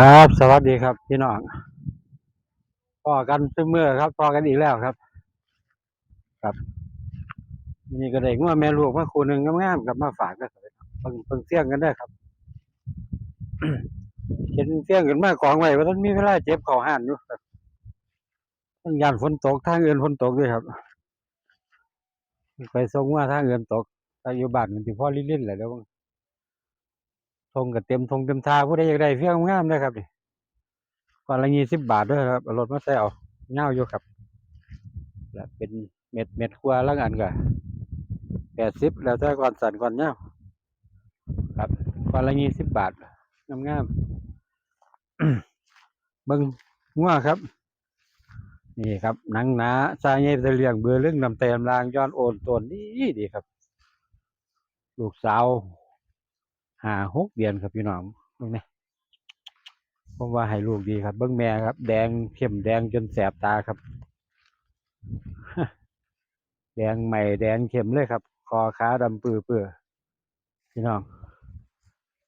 ครับ สวัสดีครับ พี่น้องพอกันซึมเมื่อครับพอกันอีกแล้วครับ ครับนี่ก็ได้งัวแม่ลูกมาคู่หนึ่งงามๆกับมาฝากนะครับเพิ่งเพิ่งเสี่ยงกันได้ครับเห็นเสี่ยงกันมากองไว้ว่าท่านมีเวลาเจ็บเข่าหันอยู่ครับทั้งยานฝนตกทางเงินฝนตกด้วยครับ ไปส่งว่าทางเงินตกถ้าอยู่บ้านมันสิพ่อลิ้นๆแหละเดี๋ยว ทงกับเต็มทงเต็มทาผู้ใดอยากได้เสี่ยงงามๆนะครับนี่ก่อนละยี่สิบบาทด้วยครับรถมาใส่เอาเงาอยู่ครับแล้วเป็นเม็ดเม็ดครัวละอันก็แปดสิบแล้วแต่ก่อนสั่นก่อนเงาครับก่อนละยี่สิบบาทงามงามเบิ้งงัวครับ นี่ครับหนังหนาซาเย่จะเลียงเบือเรื่องนำเต็มรางย้อนโอนตัวนดีดีครับ ลูกสาว ห้าหกเดือนครับพี่น้องตรงนี้ผมว่าให้ลูกดีครับ เบิ้งแม่ครับ แดงเข้มแดงจนแสบตาครับ แดงใหม่แดงเข้มเลยครับ คอขาดำปื้อเปื้อพี่น้อง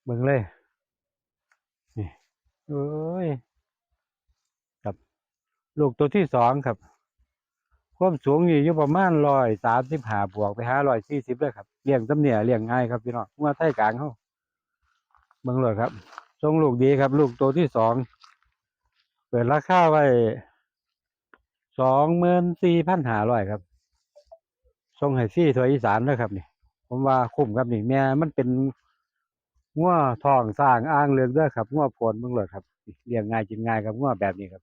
เบิ้งเลยนี่โอ้ยครับ ลูกตัวที่สองครับความสูงนี่อยู่ประมาณร้อยสามสิบห้าบวกไปห้าร้อยสี่สิบเลยครับเลี้ยงตำเหนี่ยเลี้ยงง่ายครับพี่น้องว่าไทยกลางเขา บิ้งเลยครับทรงลูกดีครับ ลูกตัวที่สองเปิดราคาไว้สองหมื่นสี่พันห้าร้อยครับทรงให้ฟรี่ถวยอีสานนะครับนี่ผมว่าคุ้มครับนี่แม่มันเป็นง้วทองสร้างอ้างเลืองด้วยครับง้วโพนเบิ่งเลยครับเลี้ยงง่ายกินง่ายครับง้วแบบนี้ครับ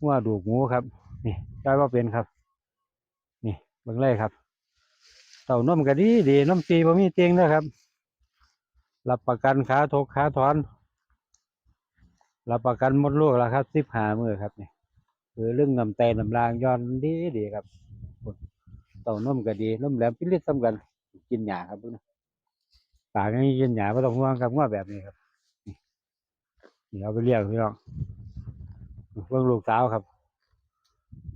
ง้วดูกหมูครับ นี่ได้ว่าเป็นครับ นี่เบิ่งเลยครับเต่านมก็ดีดีนมปีบ่มีเตียงนะครับ รับประกันขาทกขาถอนรับประกันมดลูกแล้วครับสิบหามือครับนี่คือเรื่องน้ำแตนน้ำรางย้อนดีดีครับเต่านมก็ดีนมแหลมพิลิตซ้ำกันกินหญ้าครับพวกนี้ปากนี้กินหญ้าไม่ต้องห่วงครับว่าแบบนี้ครับนี่เอาไปเลี้ยงพี่น้องเบิ่งลูกสาวครับ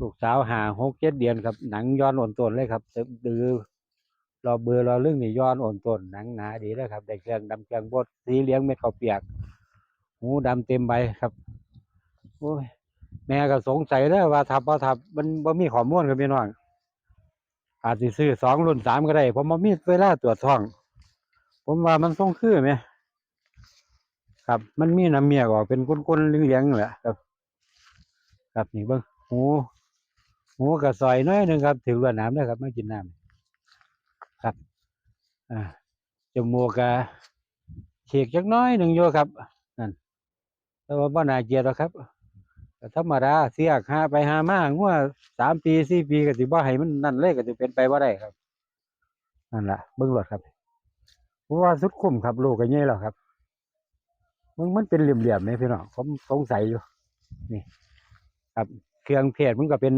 ลูกสาวหาหกเจ็ดเดือนครับ หนังย้อนอ่อนต้นเลยครับดื้อ รอเบือรอเรื่องนี่ย้อนอ่อนต้นหนังหนาดีเลยครับได้เครื่องดำเครื่องบดสีเหลี้ยงเม็ดข้าวเปียกหูดำเต็มใบครับโอ้ยแม่ก็สงสัยแล้วว่าทับว่าทับมันบ่มีข้อมูลครับพี่น้องอาจสิซื้อสองรุ่นสามก็ได้ผมบ่มีเวลาตรวจท้อง ผมว่ามันทรงคือไหมครับ มันมีน้ำเมียกออกเป็นก้นๆเลี้ยงๆแหละครับ ครับนี่เบิ่งหูหูกระซอยน้อยหนึ่งครับ ถือว่าน้ำนะครับไม่กินน้ำ ครับอ่าจมูกกะเฉีกจักน้อยหนึ่งโยครับนั่นแต่ว่าบ่น่าเกียดหรอกครับธรรมดาเสียกหาไปหามางัวสามปีสี่ปีก็สิบ่ให้มันนั่นเลยก็สิเป็นไปบ่ได้ครับนั่นล่ะเบิ่งรถครับเพราะว่าสุดคุ้มครับลูกก็ใหญ่แล้วครับมันมันเป็นเหลี่ยมๆนี่พี่น้องผมสงสัยอยู่นี่ ครับเครื่องเพศมันก็เป็น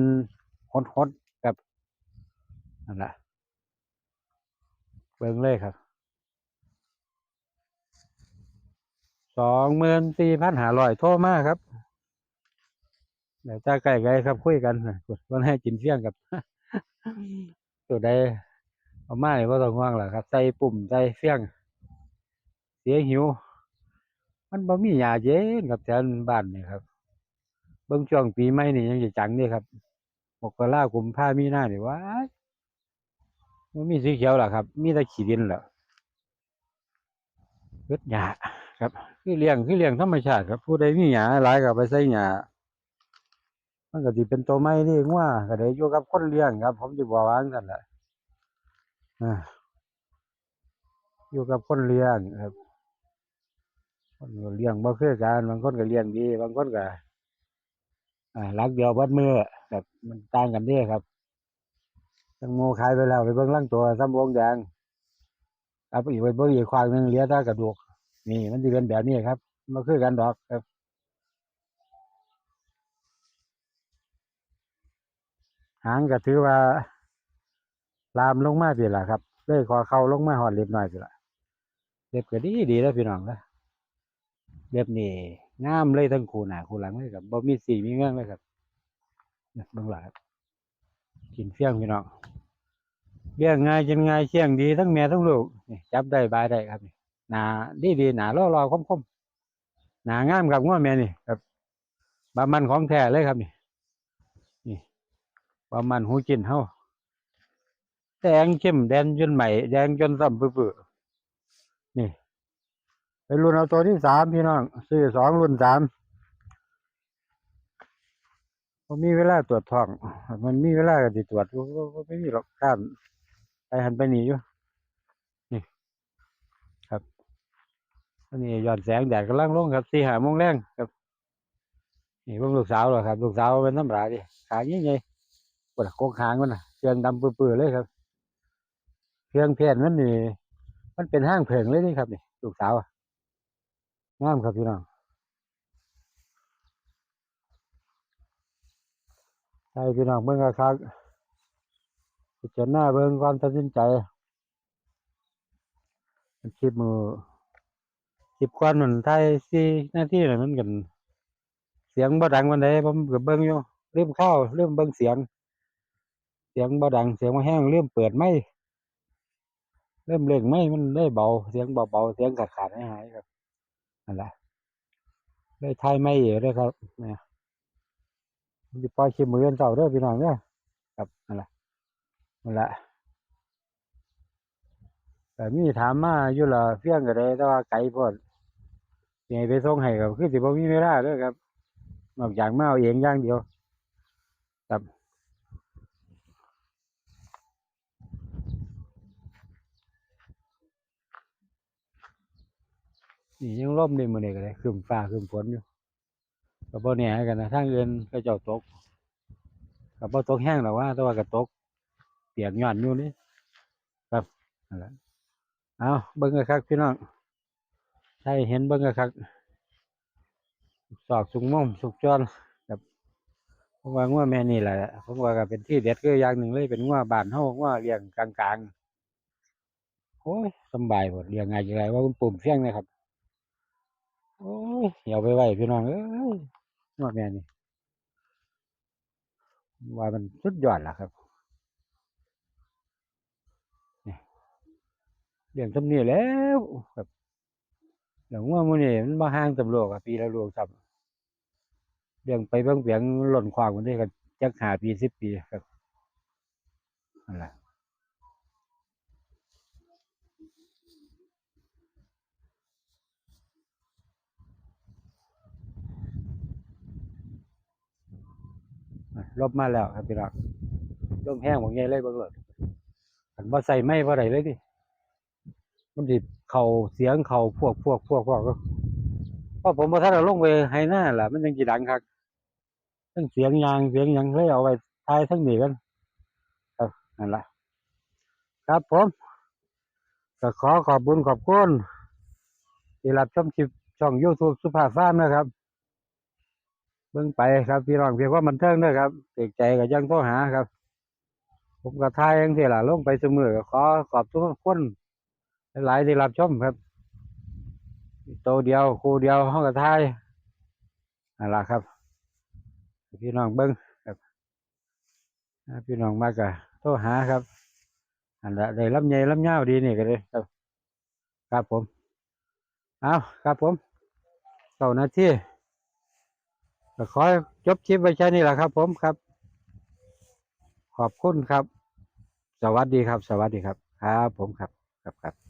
ฮดๆครับนั่นแหละ เบิ่งเลยครับสองหมื่นสี่พันห้าร้อยโทรมากครับเดี๋ยวจะใกล้ไกลครับคุยกันวันให้กินเที่ยงกับตัวใดเอามาเนี่ยว่าต้องห่วงหรอครับใส่ปุ่มใส่เฟี้ยง เสียหิว มันบ่มีหยาเย็นครับแถวบ้านนี่ครับ เบิ่งช่วงปีใหม่นี่ยังจะจังนี่ครับมกรากุมภามีหน้านี่ว้าย มันมีสีเขียวหรอครับ มีแต่ขี้ดินเหรอเฮ็ดหญ้าครับ คือเลี้ยงคือเลี้ยงธรรมชาติครับ ผู้ใดมีหญ้าหลายก็เอาไปใส่หญ้ามันก็สิเป็นตัวไม้นี่งัวก็ได้อยู่กับคนเลี้ยงครับ ผมสิบอกว่าจังซั่นแหละอยู่กับคนเลี้ยงครับ คนเลี้ยงบ่คือกันบางคนก็เลี้ยงดี บางคนก็อ่ารักเดียวเบิดมือครับมันต่างกันเด้ครับ ตังโมขายไปแล้วไปเบิ่งลังตัวซ้ำวงแดงเอาไปอีกไปเบิ่งอีกควางหนึ่งเหลือแต่กระดูก นี่มันจะเป็นแบบนี้ครับมาคือกันดอกครับหางก็ถือว่า ลามลงมาพี่ละครับเลยคอเข้าลงมาหอดเล็บหน่อยพี่ะเล็บก็ดีดีแล้วพี่น้องนะเล็บนี่งามเลยทั้งคู่หนาคู่หลังเลยครับบ่มีสีมีเงื่อนเลยครับนี่เบื้องหลังครับ กินเฟี้ยงพี่น้องเลี้ยงง่ายกินง่ายเชี่ยงดีทั้งแม่ทั้งลูกนี่จับได้บายได้ครับนี่หนาดีดีหนาล่อรอคมคมหนางามกับง้อแม่นี่ครับบามันของแท้เลยครับนี่นี่บามันหูจินเฮาแดงเข้มแดงจนใหม่แดงจนซ้ำปื้อๆนี่ไปรุ่นเอาตัวที่สามพี่น้องซื้อสองรุ่นสาม ผมมีเวลาตรวจท้อง มันมีเวลาก็สิตรวจบ่บ่บ่ไม่มีหรอกข้ามไปหันไปหนีอยู่นี่ครับอันนี้ย้อนแสงแดดกำลังลงครับสี่หาโมงแรงครับนี่พิ่งลูกสาวเหรอครับ ลูกสาวเป็นน้ำราดิขายิ่งใหญ่ปวดโคกหางมันน่ะเชียงดำปื้อๆเลยครับเครื่องเพชรมันนี่ มันเป็นห้างเผิงเลยนี่ครับนี่ลูกสาวงามครับพี่น้อง ใช่พี่น้องเบิ่งกะครับพิจารณาเบิ่งความตัดสินใจมันคลิปมือคลิปก่อนมันไทยสี่นาทีน่ะมันกันเสียงบ่ดังวันใดผมก็เบิ่งอยู่ลืมข้าวลืมเบิ่งเสียง เสียงบ่ดังเสียงบ่แห้งลืมเปิดไมค์เริ่มเล่งไมค์มันได้เบาเสียงเบาๆเสียงขาดๆหายๆครับนั่นแหละได้ไทยไม่เยอะด้วยครับนะสิปล่อยคลิปมือนเจ้าเด้อพี่น้องเด้อครับนั่นแหละนั่นแหละแต่มีถามมาอยู่ละเฟี้ยงก็ได้แต่ว่าไกลโพดสิให้ไปส่งให้ก็คือสิบ่มีเวลาเด้อครับนอกจากมาเอาเองอย่างเดียว ครับนี่ยังร่มในมือนี่ก็เลยครึมฟ้าครึมฝนอยู่ ก็บ่แน่กันนะทางอื่นก็เจ้าตกก็บ่ตกแห้งหรอกว่า แต่ว่าก็ตก เปียกย้อนอยู่นี่ครับนั่นแหละเอาเบิ่งกันครับพี่น้องใช่เห็นเบิ่งกันครับสอกสุงม่อมสุกจอนครับผมว่างัวแม่นี่แหละผมว่าก็เป็นที่เด็ดคือย่างหนึ่งเลยเป็นงัวบานเฮางัวเลี้ยงกลางๆโอ้ยสบายหมดเลี้ยงง่ายจังไงว่าคุณปุ่มเสียงนะครับโอ้ยเอาไปไว้พี่น้องเอ้ย งวดแม่นี่ว่ามันสุดยอดล่ะครับเลี้ยงทำนี่แล้วครับเลี้ยงว่ามื้อนี้มันบ่ห่างตำรวจอะปีละลูกครับเลี้ยงไปเบิ่งเปียงหล่นขวางมันได้ก็จักหาปีสิบปีครับนั่นล่ะอะ ลบมาแล้วครับพี่น้องลมแห้งบ่ใหญ่เลยบิ่งเลยคันบ่ใส่ไม้บ่ได้เลยดิมันดิเข่าเสียงเข่าพวกพวกพวกพวกก็พราะผมพอท่านเอาลงไปให้หน้าล่ะ มันยังจีดังครับทั้งเสียงยางเสียงยังเลยเอาไว้ทายทั้งนี้กันครับนั่นละครับผมก็ขอขอบบุญขอบคุณที่รับชมคลิปช่องยูทูบสุภาพฟาร์มนะครับ บิ่งไปครับพี่น้องเพียงว่ามันเทิงด้วยครับเอกใจก็ยังโทรหาครับ ผมก็ทายเองเที่ล่ะลงไปเสมอก็ขอขอบทุกคนหลายที่รับชมครับโตเดียวคู่เดียวห้องกระทายนั่นละครับ พี่น้องเบิ้งครับพี่น้องมากกะโทรหาครับอันละได้ลำใหญ่ลำยาดีนี่ก็เลยครับ ครับผมเอาครับผมเก้านาที ก็ขอจบคลิปไว้แค่นี้แหละครับ ผมครับ ขอบคุณครับ สวัสดีครับ สวัสดีครับ ครับ ผมครับ ครับครับ